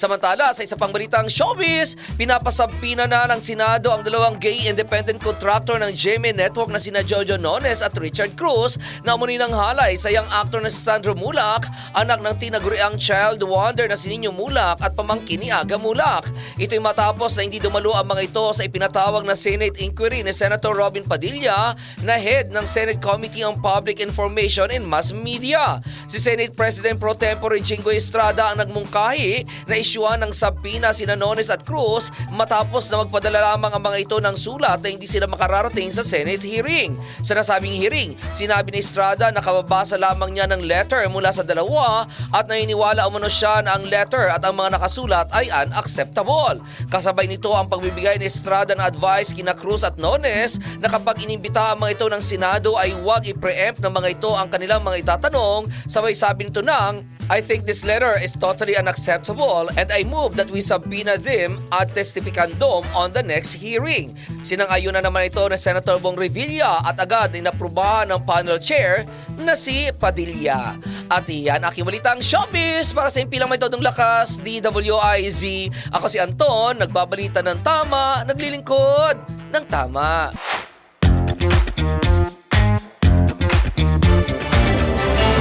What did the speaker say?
Samantala, sa isa pang balitang showbiz, pinapasampina na ng Senado ang dalawang gay independent contractor ng GMA Network na sina Jojo Nones at Richard Cruz na umuni ng halay sa young actor na si Sandro Mulak, anak ng tinaguriang child wonder na si Nino Mulak at pamangkin ni Aga Mulak. Ito'y matapos na hindi dumalo ang mga ito sa ipinatawag na Senate inquiry ni Senator Robin Padilla na head ng Senate Committee on Public Information and Mass Media. Si Senate President Pro Tempore Jingo Estrada ang nagmungkahi na isyuan ng sabina sina Nones at Cruz matapos na magpadala lamang ang mga ito ng sulat na hindi sila makararating sa Senate hearing. Sa nasabing hearing, sinabi ni Estrada na kababasa lamang niya ng letter mula sa dalawa at naniniwala umano siya na ang letter at ang mga nakasulat ay unacceptable. Kasabay nito ang pagbibigay ni Estrada ng advice kina Cruz at Nones na kapag inimbita ang mga ito ng Senado ay huwag i-preempt ng mga ito ang kanilang mga itatanong sabay sabi nito ng I think this letter is totally unacceptable and I move that we subpoena them at testifycandum on the next hearing. Sinang-ayon na naman ito ng Senator Bong Revilla at agad inaprubahan ng panel chair na si Padilla. At iyan aking balitang showbiz para sa impilang may todong lakas, DWIZ. Ako si Anton, nagbabalita ng tama, naglilingkod ng tama.